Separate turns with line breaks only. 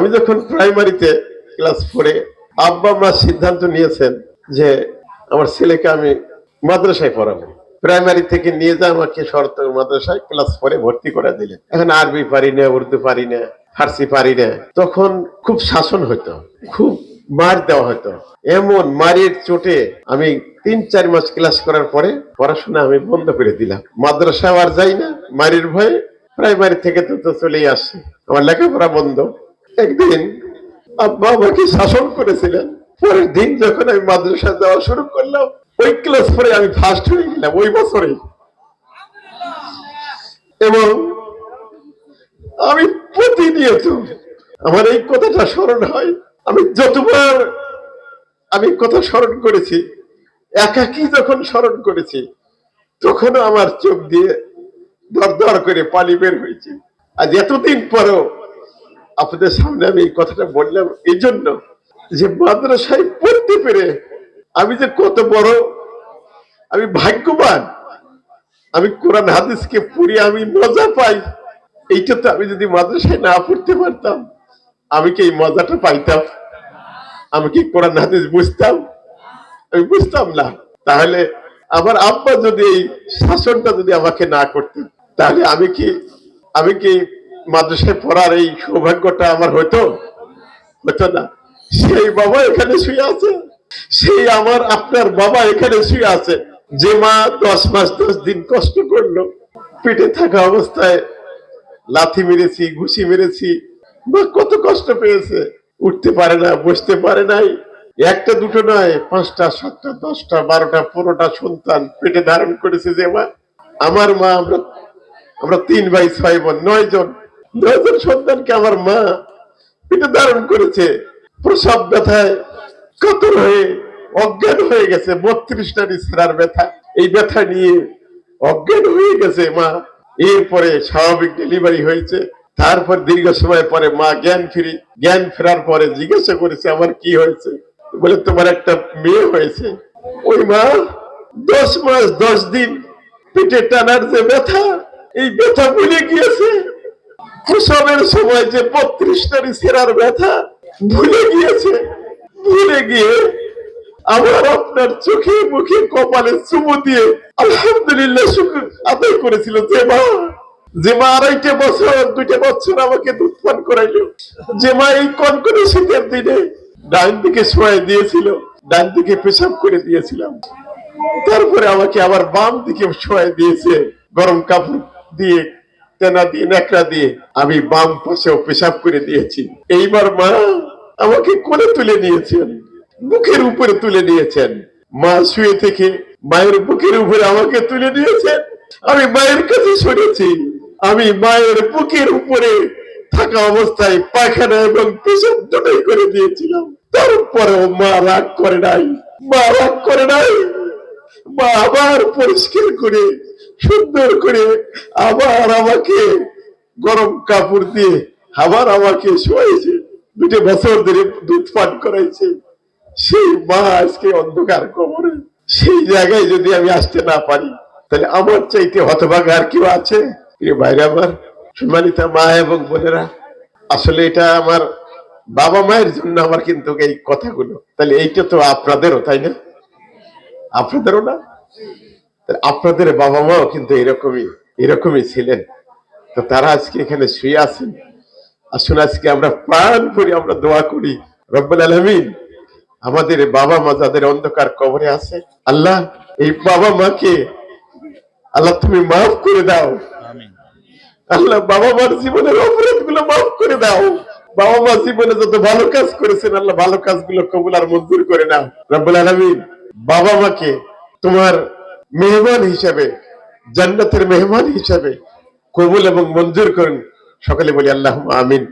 আমি যখন প্রাইমারিতে ক্লাস ফোরে আব্বা মা সিদ্ধান্ত নিয়েছেন যে আমার ছেলেকে আমি মাদ্রাসায় পড়াবো। প্রাইমারি থেকে নিয়ে যা আমাকে শরত মাদ্রাসায় ক্লাস ফোরে ভর্তি করে দিলেন। এখন আরবি পারি না, উর্দু পারি না, ফার্সি পারি না। তখন খুব শাসন হতো খুব মার দেওয়া হতো এমন মারের চোটে আমি তিন চার মাস ক্লাস করার পরে পড়াশোনা আমি বন্ধ করে দিলাম। মাদ্রাসা আর যাই না, মারির ভয়ে প্রাইমারি থেকে তো তো চলেই আসছি আমার লেখাপড়া বন্ধ। একদিন আব্বা আমাকে শাসন করেছিলেন। পরের দিন যখন আমি মাদ্রাসা যাওয়া শুরু করলাম, ওই ক্লাস পরে আমি ফার্স্ট হয়ে গেলাম, ওই বছরে এবং আমি প্রতিনিয়ত আমার এই কথাটা স্মরণ হয়। আমি যতবার আমি কথা স্মরণ করেছি, একাকি যখন স্মরণ করেছি, তখনও আমার চোখ দিয়ে দর দর করে পানি বের হয়েছে। আজ এতদিন পরেও আপনাদের সামনে আমি এই কথাটা বললাম এই জন্য যে মাদ্রাসায় পড়তে পেরে আমি যে কত বড়, আমি ভাগ্যবান। আমি কোরআন হাদিসকে পড়ি আমি মজা পাই। এইটা তো আমি যদি মাদ্রাসায় না পড়তে পারতাম, আমি কি এই মজাটা পাইতাম? আমি কি কোরআন হাদিস বুঝতাম? আমি বুঝতাম না। তাহলে আমার আব্বা যদি এই শাসনটা যদি আমাকে না করতেন, তাহলে আমি কি আমি কি মাদ্রাসায় পড়ার এই সৌভাগ্যটা আমার হতো? হতো না। সেই বাবা এখানে শুয়ে আছে। সেই আমার, আপনার বাবা এখানে শুয়ে আছে। যে মা দশ মাস, দশ দিন কষ্ট করল। পেটে থাকা অবস্থায় লাথি মেরেছি, ঘুষি মেরেছি। বা কত কষ্ট পেয়েছে। উঠতে পারে না, বসতে পারে নাই। একটা, দুটো নয়, পাঁচটা, সাতটা, দশটা, বারোটা, পনেরোটা সন্তান পেটে ধারণ করেছে যে মা, আমার মা আমরা আমরা তিন ভাই, ছয় বোন, নয় জন নয় জন সন্তানকে আমার মা পেটে ধারণ করেছে। প্রসব ব্যথায় কাতর হয়ে অজ্ঞান হয়ে গেছে বত্রিশ নারী সেরার ব্যথা। এই ব্যথা নিয়ে অজ্ঞান হয়ে গেছে মা। এরপরে স্বাভাবিক ডেলিভারি হয়েছে। তারপর দীর্ঘ সময় পরে মা জ্ঞান ফিরি। জ্ঞান ফেরার পরে জিজ্ঞাসা করেছে, আমার কি হয়েছে? বলে, তোমার একটা মেয়ে হয়েছে। ওই মা দশ মাস, দশ দিন পেটে টানার যে ব্যথা, এই ব্যথা ভুলে গিয়েছে। প্রসবের সময় যে বত্রিশ নারী সেরার ব্যথা ভুলে গিয়েছে, ভুলে গিয়ে আবার আপনার চোখে মুখে কপালে চুমু দিয়ে আলহামদুলিল্লাহ শুক্র আদায় করেছিল। যে মা যে মা আড়াইটা বছর, দুইটা বছর আমাকে দুধ পান করাইলো। যে মা এই কনকনে শীতের দিনে ডান দিকে শোয়াই দিয়েছিল, ডান দিকে পেশাব করে দিয়েছিলাম। তারপরে আমাকে আবার বাম দিকে শোয়াই দিয়েছে, গরম কাপড় দিয়ে তেনা দিয়ে ন্যাকড়া দিয়ে আমি বাম পাশেও পেশাব করে দিয়েছি। এইবার মা আমাকে কোলে তুলে নিয়েছেন, বুকের উপরে তুলে নিয়েছেন। মা শুয়ে থেকে মায়ের বুকের উপরে আমাকে তুলে নিয়েছেন। আমি মায়ের কাছে শুনেছি, আমি মায়ের বুকের উপরে থাকা অবস্থায় পায়খানা এবং পেশাব দুটোই করে দিয়েছিলাম। তারপরেও মা রাগ করে নাই, মা রাগ করে নাই। মা আবার পরিষ্কার করে, সুন্দর করে আবার আমাকে গরম কাপড় দিয়ে আবার আমাকে শোয়াইছে দুটো বছর ধরে দুধ পান করাইছে। সেই মা আজকে অন্ধকার কবরে সেই জায়গায় যদি আমি আসতে না পারি, তাহলে আমার চাইতে হতভাগা আর কেউ আছে? ভাইরা আমার, সম্মানিত মা এবং বোনেরা, আসলে এটা আমার বাবা মায়ের জন্য আমার কিন্তু এই কথাগুলো। তাহলে এইটা তো আপনাদেরও, তাই না? আপনাদেরও না? আপনাদের বাবা মাও কিন্তু এরকমই এরকমই ছিলেন। তো তারা আজকে এখানে শুয়ে আছেন। আসুন আজকে আমরা প্রাণ করি আমরা দোয়া করি। রব্বুল আলমিন আমাদের বাবা মা যাদের অন্ধকার কবরে আছে আল্লাহ এই বাবা মাকে আল্লাহ তুমি মাফ করে দাও। আল্লাহ বাবা মার জীবনের অপরাধগুলো মাফ করে দাও। বাবা মা জীবনে যত ভালো কাজ করেছেন আল্লাহ ভালো কাজগুলো কবুল আর মঞ্জুর করে নাও। রব্বুল আলমিন বাবা মাকে তোমার মেহমান হিসাবে, জান্নাতের মেহমান হিসাবে কবুল এবং মঞ্জুর করেন। সকলে বলি আল্লাহ আমিন।